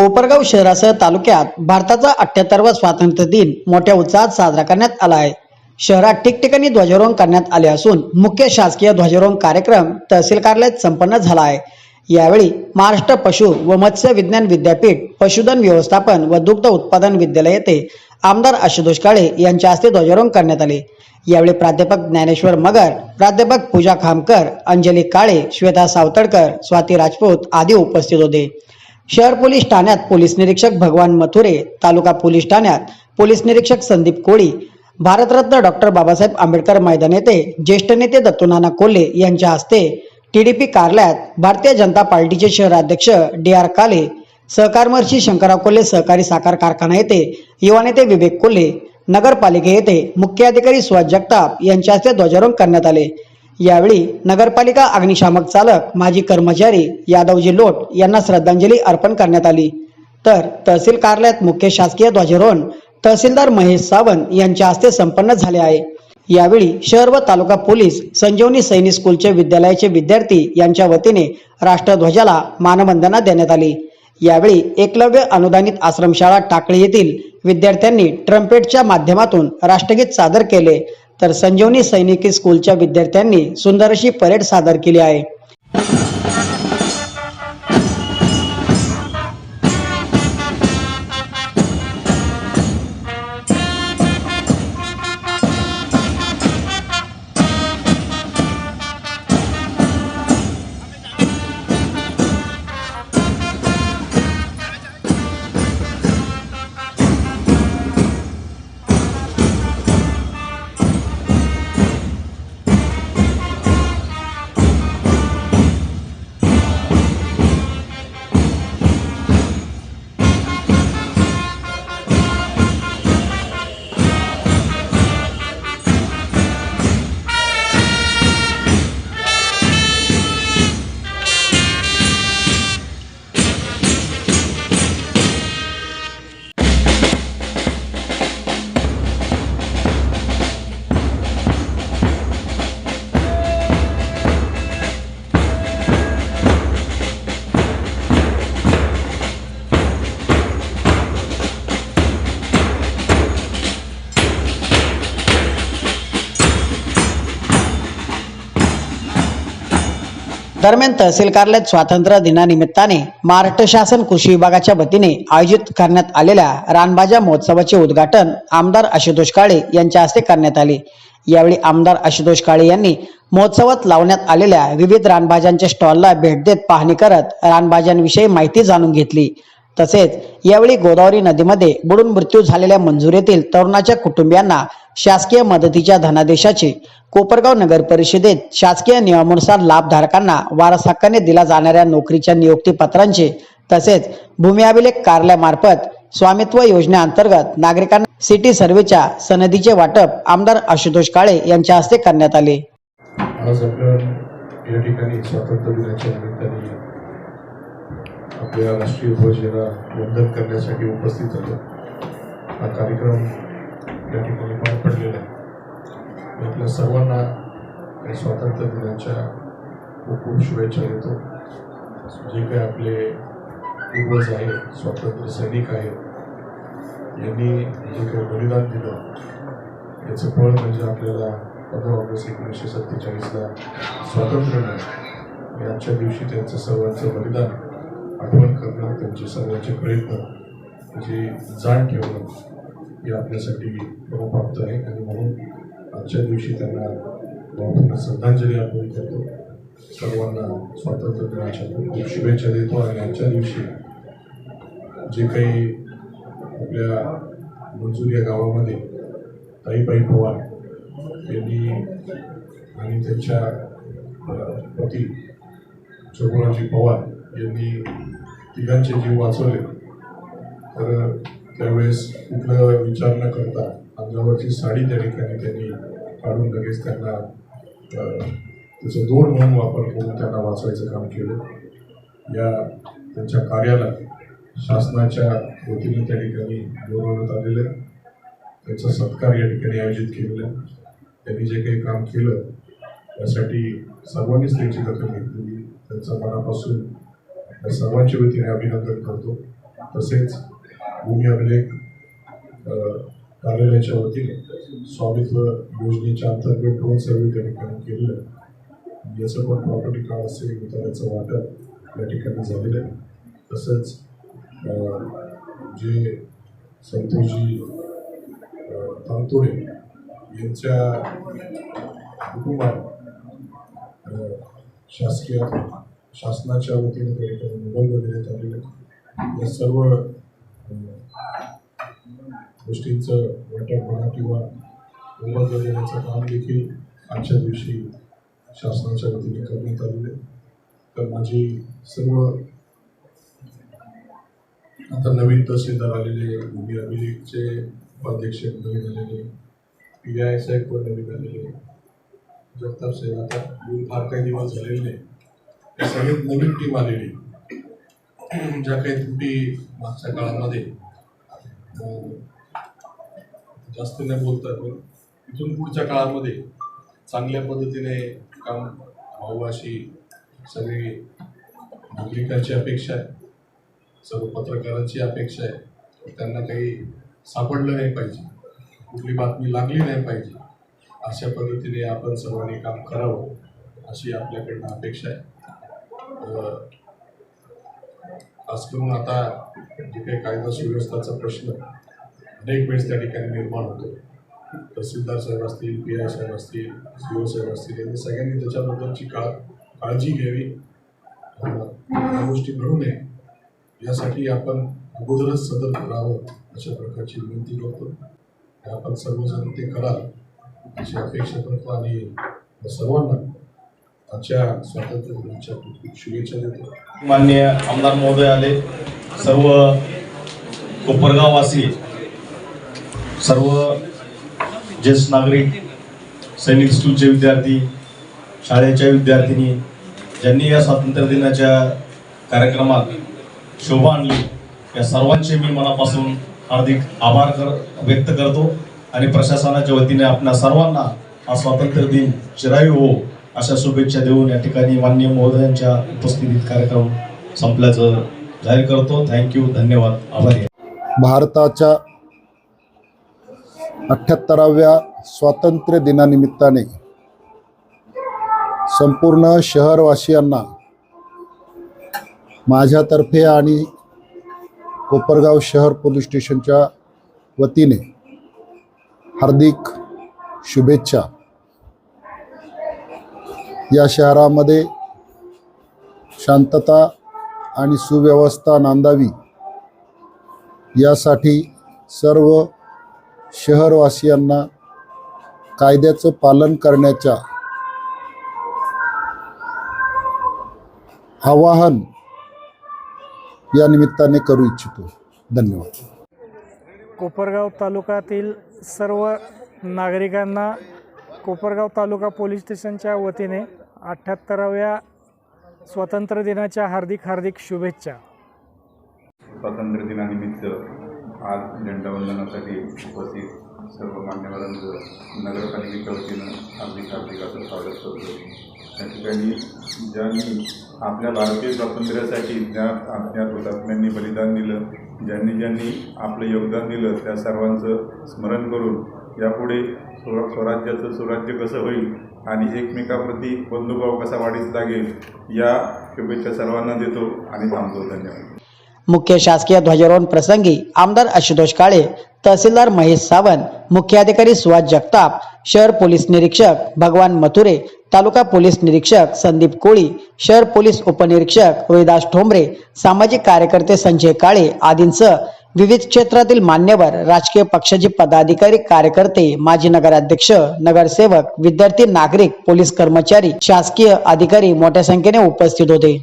कोपरगाव शहरासह तालुक्यात भारताचा अठ्याहत्तरवा स्वातंत्र्य दिन मोठ्या उत्साहात साजरा करण्यात आला आहे. शहरात ठिकठिकाणी ध्वजारोहण करण्यात आले असून मुख्य शासकीय ध्वजारोहण कार्यक्रम तहसील कार्यालयात संपन्न झाला आहे. यावेळी महाराष्ट्र पशु व मत्स्य विज्ञान विद्यापीठ पशुधन व्यवस्थापन व दुग्ध उत्पादन विद्यालय येथे आमदार आशुतोष काळे यांच्या हस्ते ध्वजारोहण करण्यात आले. यावेळी प्राध्यापक ज्ञानेश्वर मगर प्राध्यापक पूजा खामकर अंजली काळे श्वेता सावतडकर स्वाती राजपूत आदी उपस्थित होते. शहर पोलीस ठाण्यात पोलीस निरीक्षक भगवान मथुरे तालुका पोलीस ठाण्यात पोलीस निरीक्षक संदीप कोळी भारतरत्न डॉक्टर बाबासाहेब आंबेडकर मैदान येथे ज्येष्ठ नेते दत्तूनाना कोल्हे यांच्या हस्ते टीडीपी कार्यालयात भारतीय जनता पार्टीचे शहराध्यक्ष डी आर काले सहकारमर्षी शंकरराव कोल्हे सहकारी साखर कारखाना येथे युवा नेते विवेक कोल्हे नगरपालिके येथे मुख्य अधिकारी सुहास जगताप यांच्या हस्ते ध्वजारोहण करण्यात आले. यावेळी नगरपालिका अग्निशामक चालक माजी कर्मचारी यादवजी लोट यांना श्रद्धांजली अर्पण करण्यात आली. तर तहसील कार्यालयात मुख्य शासकीय ध्वजारोहण तहसीलदार महेश सावंत यांच्या हस्ते संपन्न झाले आहे. यावेळी शहर व तालुका पोलीस संजीवनी सैनिक स्कूलचे विद्यालयाचे विद्यार्थी यांच्या वतीने राष्ट्रध्वजाला मानवंदना देण्यात आली. यावेळी एकलव्य अनुदानित आश्रमशाळा टाकळी येथील विद्यार्थ्यांनी ट्रम्पेटच्या माध्यमातून राष्ट्रगीत सादर केले. तर संजीवनी सैनिकी स्कूलच्या विद्यार्थ्यांनी सुंदर अशी परेड सादर केली आहे. दरम्यान तहसील कार्यालयात स्वातंत्र्य दिनानिमित्ताने महाराष्ट्र शासन कृषी विभागाच्या वतीने आयोजित करण्यात आलेल्या रानभाज्या महोत्सवाचे उद्घाटन आमदार आशुतोष काळे यांच्या हस्ते करण्यात आले. यावेळी आमदार आशुतोष काळे यांनी महोत्सवात लावण्यात आलेल्या विविध रानभाज्यांच्या स्टॉलला भेट देत पाहणी करत रानभाज्यांविषयी माहिती जाणून घेतली. तसेच यावेळी गोदावरी नदीमध्ये बुडून मृत्यू झालेल्या मंजुरीतील तरुणाच्या कुटुंबियांना शासकीय मदतीच्या धनादेशाचे कोपरगाव नगर परिषदेत शासकीय नियमानुसार लाभधारकांना वारसहक्काने दिल्या दिला जाणाऱ्या नोकरीच्या नियुक्ती पत्रांचे तसेच भूमी अभिलेख कार्यालयामार्फत स्वामित्व योजनेअंतर्गत नागरिकांना सिटी सर्व्हेच्या सनदीचे वाटप आमदार आशुतोष काळे यांच्या हस्ते करण्यात आले. आज आपण या ठिकाणी स्वातंत्र्य दिनाच्या निमित्ताने आपल्या राष्ट्रीय ध्वजेला वंदन करण्यासाठी उपस्थित झालो. हा कार्यक्रम या ठिकाणी पार पडलेला आहे. आपल्या सर्वांना या स्वातंत्र्य दिनाच्या खूप खूप शुभेच्छा देतो. जे काही आपले पूर्वज आहे स्वातंत्र्य सैनिक आहेत यांनी जे काही बलिदान दिलं याचं फळ म्हणजे आपल्याला पंधरा ऑगस्ट एकोणीसशे सत्तेचाळीसला स्वातंत्र्य मिळालं. आजच्या दिवशी त्यांचं सर्वांचं बलिदान आठवण करणं त्यांचे सर्वांचे प्रयत्न त्याची जाण ठेवणं हे आपल्यासाठी प्राप्त आहे. आणि म्हणून आजच्या दिवशी त्यांना भावपूर्ण श्रद्धांजली अर्पण करतो. सर्वांना स्वातंत्र्य दिनाच्या खूप खूप शुभेच्छा देतो. आणि आजच्या दिवशी जे काही आपल्या मंजूर या गावामध्ये ताईबाई पवार यांनी आणि त्यांच्या पती चोगुणाजी पवार यांनी तिघांचे जीव वाचवले. तर त्यावेळेस कुठलं विचार न करता अंगावरची साडी त्या ठिकाणी त्यांनी काढून लगेच त्यांना त्याचं दोर म्हणून वापर करून त्यांना वाचवायचं काम केलं. या त्यांच्या कार्याला शासनाच्या वतीने त्या ठिकाणी गौरवण्यात आलेलं आहे. त्याचा सत्कार या ठिकाणी आयोजित केलेला आहे. त्यांनी जे काही काम केलं त्यासाठी सर्वांनीच त्यांची दखल घेतलेली त्यांचं मनापासून या सर्वांच्या वतीने अभिनंदन करतो. तसेच भूमी अभिलेख कार्यालयाच्या वतीने स्वामित्व योजनेच्या अंतर्गत ड्रोन सर्व्हे त्या ठिकाणी केलेलं आहे याचं पण प्रॉपर्टी कार्ड असेल वितरणाचं वाटप या ठिकाणी झालेलं आहे. तसंच जे संतोषजी तांतोडे यांच्या कुटुंबात शासकीय शासनाच्या वतीने त्या ठिकाणी निबंध देण्यात आलेले या सर्व गोष्टींचं वाटप म्हणा किंवा निबंध देण्याचं काम देखील आजच्या दिवशी शासनाच्या वतीने करण्यात आलेले आहे. तर माझी सर्व आता नवीन तहसीलदार आलेले भूमी अभिलेखचे उपाध्यक्ष नवीन आलेले पी आय साहेब पण नवीन आलेले जगताप साहेब आता दोन फार काही दिवस झालेले नाही सगळ्यात नवीन टीम आलेली ज्या काही त्रुटी मागच्या काळामध्ये जास्त नाही बोलता पण इथून पुढच्या काळामध्ये चांगल्या पद्धतीने काम व्हावं अशी सगळी नागरिकांची अपेक्षा आहे. सर्व पत्रकारांची अपेक्षा आहे. त्यांना काही सापडलं नाही पाहिजे. कुठली बातमी लागली नाही पाहिजे. अशा पद्धतीने आपण सर्वांनी काम करावं अशी आपल्याकडनं अपेक्षा आहे. खास करून आता जे काही कायदा सुव्यवस्थाचा प्रश्न अनेक वेळेस त्या ठिकाणी निर्माण होतो. तहसीलदार साहेब असतील पी आय साहेब असतील सी ओ साहेब असतील यांनी सगळ्यांनी त्याच्याबद्दलची काळ काळजी घ्यावी. या गोष्टी घडू नये. यासाठी आपण अगोदरच सदर करावं अशा प्रकारची विनंती करतो. आपण सर्वजण ते कराल अशी अपेक्षा करतो आणि सर्वांना आजच्या स्वातंत्र्य दिनाच्या खूप खूप शुभेच्छा देतो. माननीय आमदार महोदय आले. सर्व कोपरगाववासी सर्व ज्येष्ठ नागरिक सैनिक स्कूलचे विद्यार्थी शाळेच्या विद्यार्थिनी ज्यांनी या स्वातंत्र्य दिनाच्या कार्यक्रमात शोभा आणली या सर्वांचे मी मनापासून हार्दिक आभार कर व्यक्त करतो. आणि प्रशासनाच्या वतीने आपल्या सर्वांना हा स्वातंत्र्य दिन चिरायू हो. अशा शुभेच्छा देऊन या ठिकाणी मान्य महोदयांच्या उपस्थितीत कार्यक्रम संपल्याचं जाहीर करतो. थँक्यू धन्यवाद. आभारी भारताच्या अठ्ठ्याहत्तराव्या स्वातंत्र्य दिनानिमित्ताने संपूर्ण शहरवासियांना माझ्यातर्फे आणि कोपरगाव शहर पोलीस स्टेशनच्या वतीने हार्दिक शुभेच्छा. या शहरामध्ये शांतता आणि सुव्यवस्था नांदावी. यासाठी सर्व शहरवासियांना कायद्याचं पालन करण्याच्या आवाहन या निमित्ताने करू इच्छितो. धन्यवाद. कोपरगाव तालुक्यातील सर्व नागरिकांना कोपरगाव तालुका पोलीस स्टेशनच्या वतीने अठ्ठ्याहत्तराव्या स्वातंत्र्य दिनाच्या हार्दिक हार्दिक शुभेच्छा. स्वातंत्र्य दिनानिमित्त आज झेंडावंदनासाठी उपस्थित सर्व मान्यवरांचं नगरपालिकेच्या वतीनं हार्दिक हार्दिक असं स्वागत करतो. त्या ठिकाणी ज्यांनी आपल्या भारतीय स्वातंत्र्यासाठी ज्या आपल्या हुतात्म्यांनी बलिदान दिलं ज्यांनी ज्यांनी आपलं योगदान दिलं त्या सर्वांचं स्मरण करून यापुढे स्वराज्याचं सुराज्य कसं होईल आणि एकमेकाप्रती बंधुभाव कसा वाढीस लागेल या शुभेच्छा सर्वांना देतो आणि थांबतो. धन्यवाद. मुख्य शासकीय ध्वजारोहण प्रसंगी आमदार आशुतोष काळे तहसीलदार महेश सावंत मुख्याधिकारी सुहास जगताप शहर पोलीस निरीक्षक भगवान मथुरे तालुका पोलीस निरीक्षक संदीप कोळी शहर पोलीस उपनिरीक्षक रोहिदास ठोंबरे सामाजिक कार्यकर्ते संजय काळे आदींसह विविध क्षेत्रातील मान्यवर राजकीय पक्षाचे पदाधिकारी कार्यकर्ते माजी नगराध्यक्ष नगरसेवक विद्यार्थी नागरिक पोलीस कर्मचारी शासकीय अधिकारी मोठ्या संख्येने उपस्थित होते.